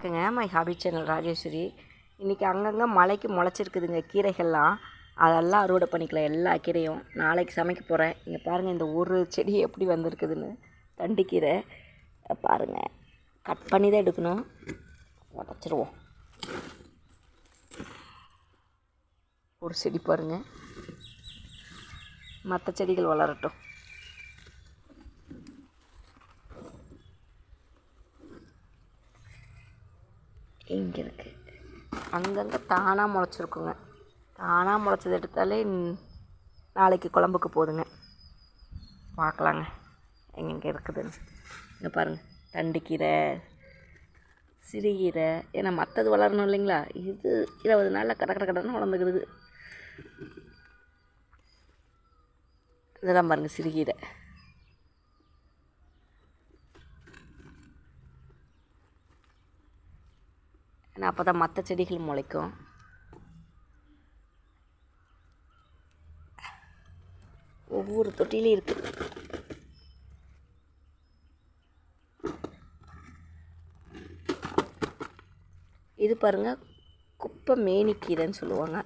இருக்குங்க my hobby channel Rajeswari. இன்றைக்கி அங்கங்கே மலைக்கு முளைச்சிருக்குதுங்க கீரைகள்லாம். அதெல்லாம் அறுவடை பண்ணிக்கலாம் எல்லா கீரையும். நாளைக்கு சமைக்க போகிறேன் இங்கே பாருங்கள் இந்த ஒரு செடி எப்படி வந்திருக்குதுன்னு. தண்டுக்கீரை. பாருங்கள் கட் பண்ணி தான் எடுக்கணும். உடச்சிருவோம். ஒரு செடி பாருங்கள் மற்ற செடிகள் வளரட்டும். இங்கே இருக்குது அங்கங்கே தானாக முளைச்சிருக்குங்க. தானாக முளைச்சது எடுத்தாலே நாளைக்கு குழம்புக்கு போதுங்க. பார்க்கலாங்க எங்கெங்கே இருக்குதுன்னு. இங்கே பாருங்கள் தண்டுக்கீரை சிறுகீரை ஏன்னா மற்றது வளரணும் இல்லைங்களா? இது இருபது நாளில் கட கட கடன்னு வளர்ந்துக்கிடுது. இதெல்லாம் பாருங்கள் சிறுகீரை. அப்போ தான் மற்ற செடிகள் முளைக்கும். ஒவ்வொரு தொட்டிலையும் இருக்குது இது பாருங்கள் குப்பை மேனிக்கீரைன்னு சொல்லுவாங்க.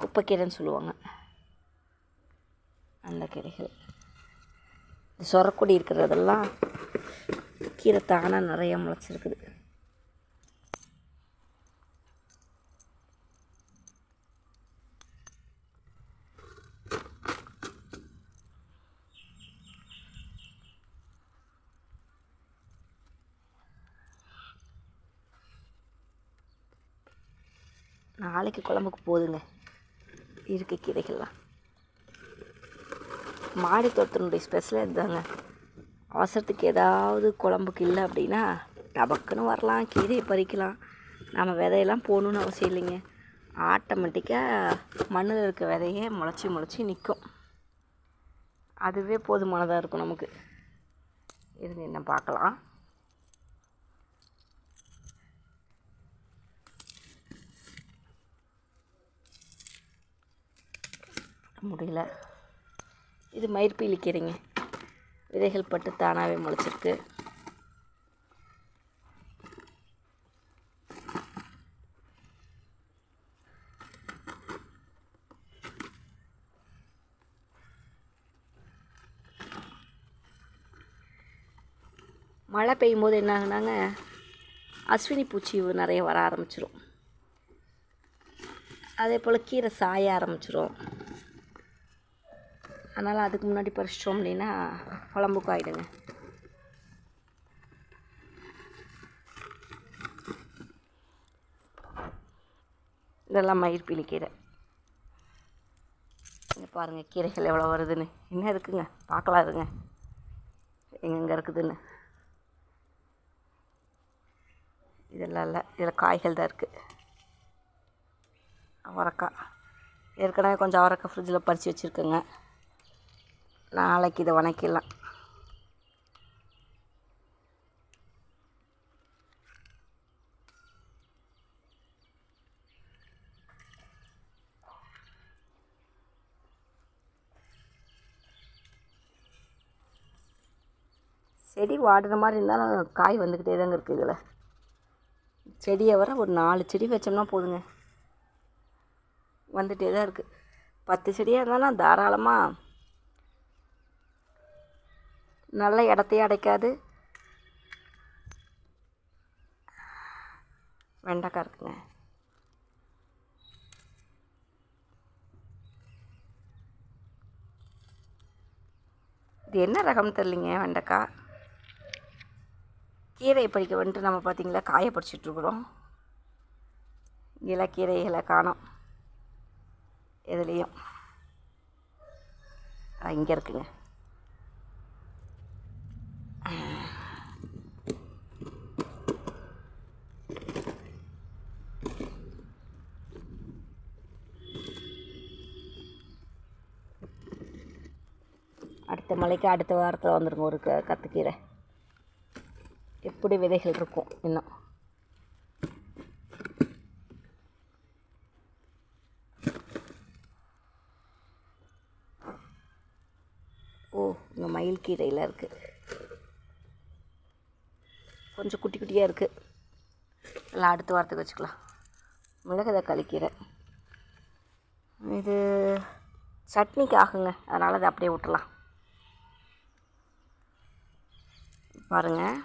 குப்பைக்கீரைன்னு சொல்லுவாங்க. அந்த கீரைகள். இந்த இருக்கிறதெல்லாம் கீரை தானாக நிறையா முளைச்சிருக்குது. நாளைக்கு குழம்புக்கு போதுங்க. இருக்குது கீரைகள்லாம். மாடி தோட்டத்தினுடைய ஸ்பெஷலே இதுதாங்க. அவசரத்துக்கு ஏதாவது குழம்புக்கு இல்லை அப்படின்னா டபக்குன்னு வரலாம் கீரையை பறிக்கலாம். நம்ம விதையெல்லாம் போகணுன்னு அவசியம் இல்லைங்க. ஆட்டோமேட்டிக்காக மண்ணில் இருக்க விதையே முளைச்சி முளைச்சி நிற்கும் அதுவே போதுமானதாக இருக்கும் நமக்கு. இருங்க என்ன பார்க்கலாம். முடியல. இது மயிர்பீலி கீரைங்க விதைகள் பட்டு தானாகவே முளைச்சிருக்கு. மழை பெய்யும் போது என்ன ஆகுனாங்க அஸ்வினி பூச்சி நிறைய வர ஆரம்பிச்சிடும் அதே போல் கீரை சாய ஆரம்பிச்சிரும். அதனால் அதுக்கு முன்னாடி பறிச்சிட்டோம் அப்படின்னா குழம்புக்கும் ஆகிடுங்க இதெல்லாம் மயிர்பீலி கீரை இங்கே பாருங்கள் கீரைகள் எவ்வளோ வருதுன்னு. என்ன இருக்குங்க? பார்க்கலாம் இருங்க. எங்கெங்கே இருக்குதுன்னு. இதெல்லாம் இல்லை. இதில் காய்கள் தான் இருக்குது அவரைக்காய். ஏற்கனவே கொஞ்சம் அவரைக்காய் ஃப்ரிட்ஜில் பறித்து வச்சுருக்கேங்க. நாளைக்கு இதை வணக்கிடலாம். செடி வாடுற மாதிரி இருந்தாலும் காய் வந்துக்கிட்டே தாங்க இருக்குது இதில். செடியை வர ஒரு நாலு செடி வச்சோம்னா போதுங்க. வந்துகிட்டே தான் இருக்குது பத்து செடியாக இருந்தாலும் தாராளமாக நல்ல இடத்தையும் அடைக்காது. வெண்டைக்காய் இருக்குங்க. இது என்ன ரகம்னு தெரிலிங்க வெண்டைக்காய்? கீரையை பறிக்க வந்துட்டு நம்ம பார்த்திங்களா காய பறிச்சிட்ருக்குறோம் இலக்கீரைகளை கீரைகளை காணோம். எதுலேயும். இங்கே இருக்குங்க. அடுத்த மலைக்கு அடுத்த வாரத்தில் வந்துருங்க ஒரு க கத்துக்கீரை. எப்படி விதைகள் இருக்கும் இன்னும். ஓ இங்கே மயில் கீரையில் இருக்குது கொஞ்சம் குட்டி குட்டியாக இருக்குது எல்லாம் அடுத்த வாரத்துக்கு வச்சுக்கலாம். மிளகு தக்காளி கீரை. இது சட்னிக்கு ஆகுங்க. அதனால் அதை அப்படியே விட்டுலாம் பாருங்கள்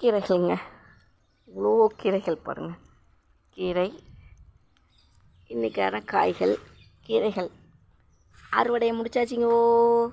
கீரைகள்ங்க. இவ்வளோ கீரைகள் பாருங்கள் கீரை இன்றைக்கான காய்கள் கீரைகள். அறுவடையை முடிச்சாச்சுங்க. ஓ